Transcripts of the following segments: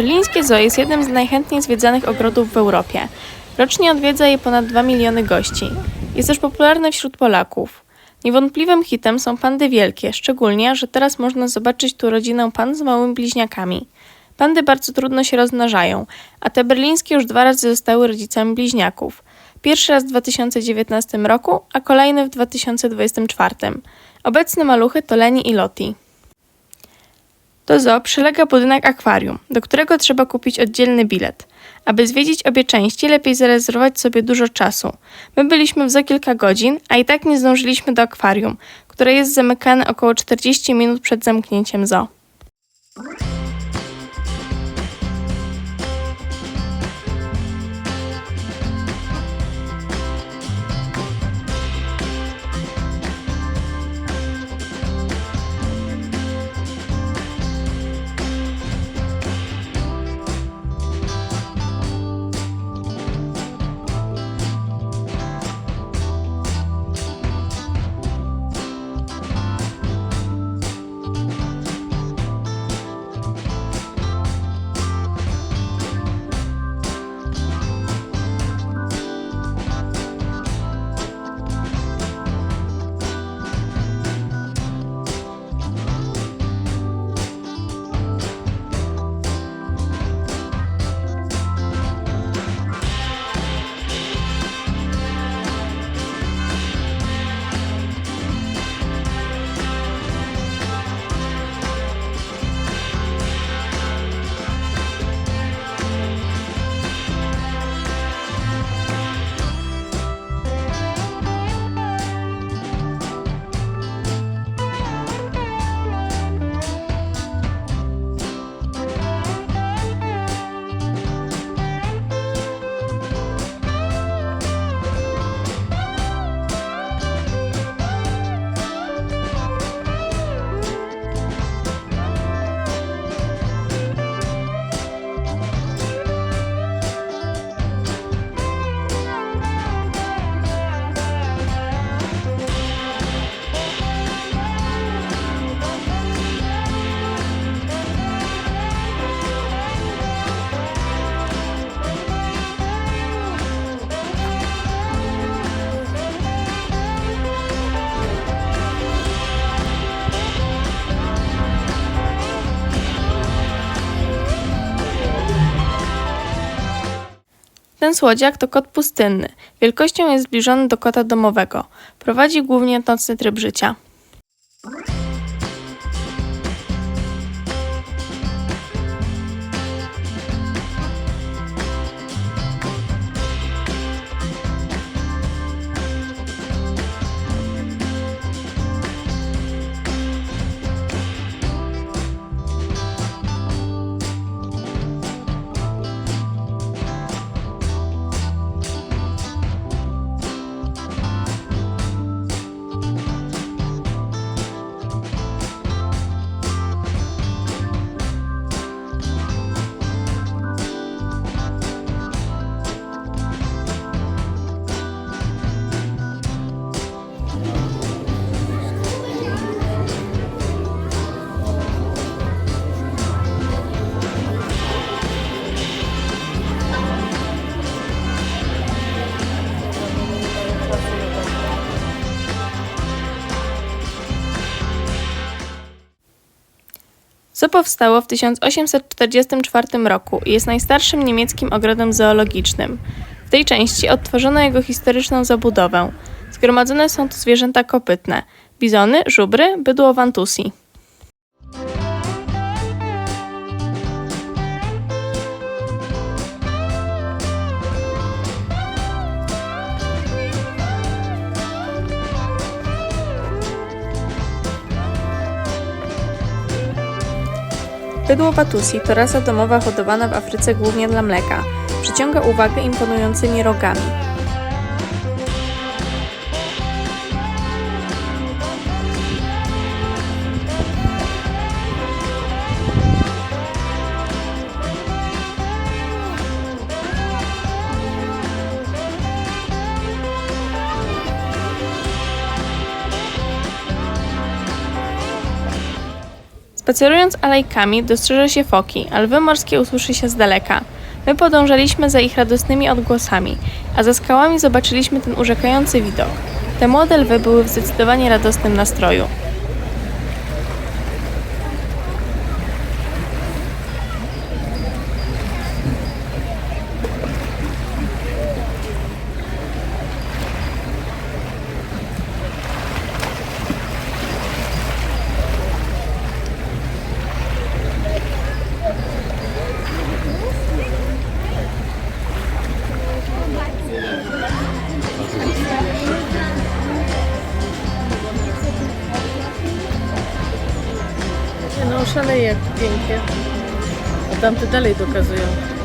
Berlińskie zoo jest jednym z najchętniej zwiedzanych ogrodów w Europie. Rocznie odwiedza je ponad 2 miliony gości. Jest też popularny wśród Polaków. Niewątpliwym hitem są pandy wielkie, szczególnie, że teraz można zobaczyć tu rodzinę pan z małymi bliźniakami. Pandy bardzo trudno się rozmnażają, a te berlińskie już dwa razy zostały rodzicami bliźniaków. Pierwszy raz w 2019 roku, a kolejny w 2024. Obecne maluchy to Leni i Loti. Do zoo przylega budynek akwarium, do którego trzeba kupić oddzielny bilet. Aby zwiedzić obie części, lepiej zarezerwować sobie dużo czasu. My byliśmy w zoo kilka godzin, a i tak nie zdążyliśmy do akwarium, które jest zamykane około 40 minut przed zamknięciem zoo. Ten słodziak to kot pustynny. Wielkością jest zbliżony do kota domowego. Prowadzi głównie nocny tryb życia. Powstało w 1844 roku i jest najstarszym niemieckim ogrodem zoologicznym. W tej części odtworzono jego historyczną zabudowę. Zgromadzone są tu zwierzęta kopytne: bizony, żubry, bydło wantusi. Bydło Watusi to rasa domowa hodowana w Afryce głównie dla mleka. Przyciąga uwagę imponującymi rogami. Spacerując alejkami dostrzeże się foki, a lwy morskie usłyszy się z daleka. My podążaliśmy za ich radosnymi odgłosami, a za skałami zobaczyliśmy ten urzekający widok. Te młode lwy były w zdecydowanie radosnym nastroju. Tamte dalej dokazują.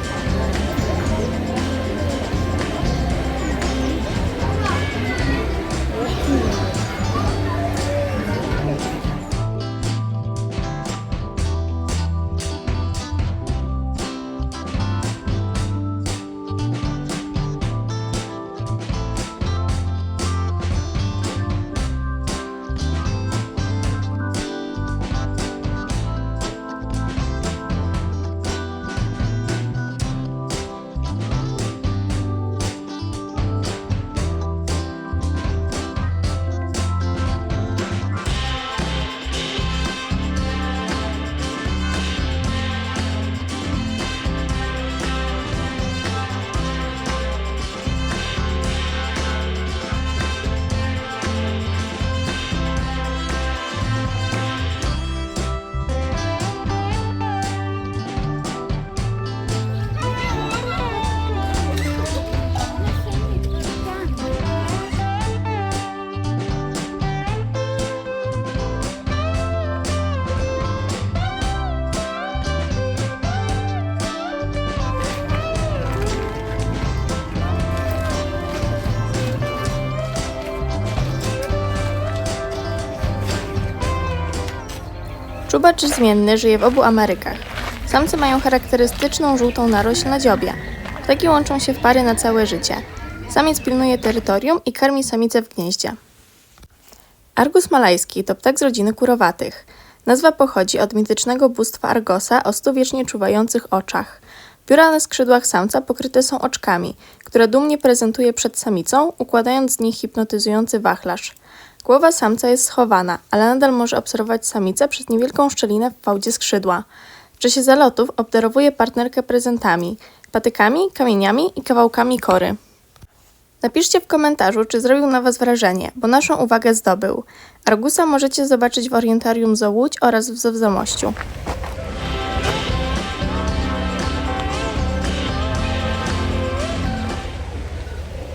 Czubacz zmienny żyje w obu Amerykach. Samce mają charakterystyczną żółtą narośl na dziobie. Ptaki łączą się w pary na całe życie. Samiec pilnuje terytorium i karmi samicę w gnieździe. Argus malajski to ptak z rodziny kurowatych. Nazwa pochodzi od mitycznego bóstwa Argosa o stu wiecznie czuwających oczach. Pióra na skrzydłach samca pokryte są oczkami, które dumnie prezentuje przed samicą, układając z nich hipnotyzujący wachlarz. Głowa samca jest schowana, ale nadal może obserwować samicę przez niewielką szczelinę w fałdzie skrzydła. W czasie zalotów obdarowuje partnerkę prezentami, patykami, kamieniami i kawałkami kory. Napiszcie w komentarzu, czy zrobił na Was wrażenie, bo naszą uwagę zdobył. Argusa możecie zobaczyć w Orientarium Zoo Łódź oraz w Zoo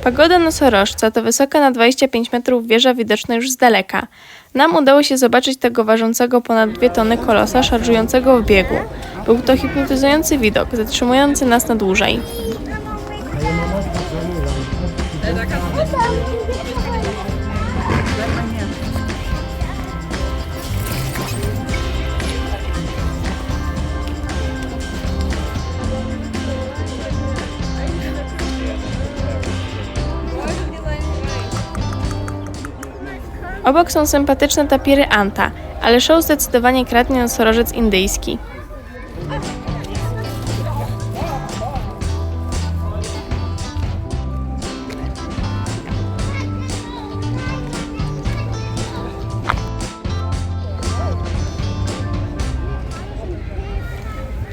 Pagoda nosorożca to wysoka na 25 metrów wieża widoczna już z daleka. Nam udało się zobaczyć tego ważącego ponad 2 tony kolosa szarżującego w biegu. Był to hipnotyzujący widok, zatrzymujący nas na dłużej. Obok są sympatyczne tapiry Anta, ale show zdecydowanie kradnie nosorożec indyjski.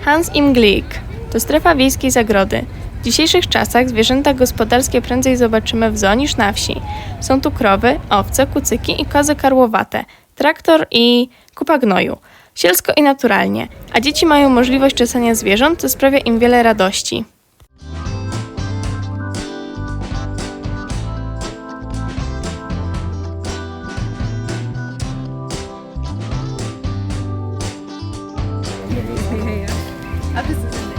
Hans im Gleek to strefa wiejskiej zagrody. W dzisiejszych czasach zwierzęta gospodarskie prędzej zobaczymy w zoo niż na wsi. Są tu krowy, owce, kucyki i kozy karłowate, traktor i kupa gnoju. Sielsko i naturalnie, a dzieci mają możliwość czesania zwierząt, co sprawia im wiele radości. A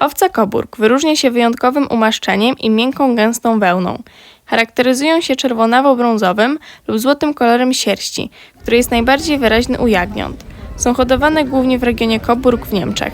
Owca koburg wyróżnia się wyjątkowym umaszczeniem i miękką, gęstą wełną. Charakteryzują się czerwonawo-brązowym lub złotym kolorem sierści, który jest najbardziej wyraźny u jagniąt. Są hodowane głównie w regionie Coburg w Niemczech.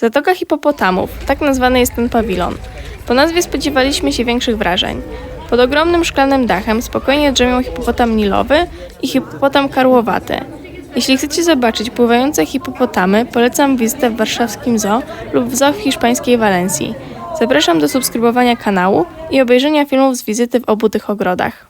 Zatoka hipopotamów, tak nazwany jest ten pawilon. Po nazwie spodziewaliśmy się większych wrażeń. Pod ogromnym szklanym dachem spokojnie drzemią hipopotam nilowy i hipopotam karłowaty. Jeśli chcecie zobaczyć pływające hipopotamy, polecam wizytę w warszawskim zoo lub w zoo w hiszpańskiej Walencji. Zapraszam do subskrybowania kanału i obejrzenia filmów z wizyty w obu tych ogrodach.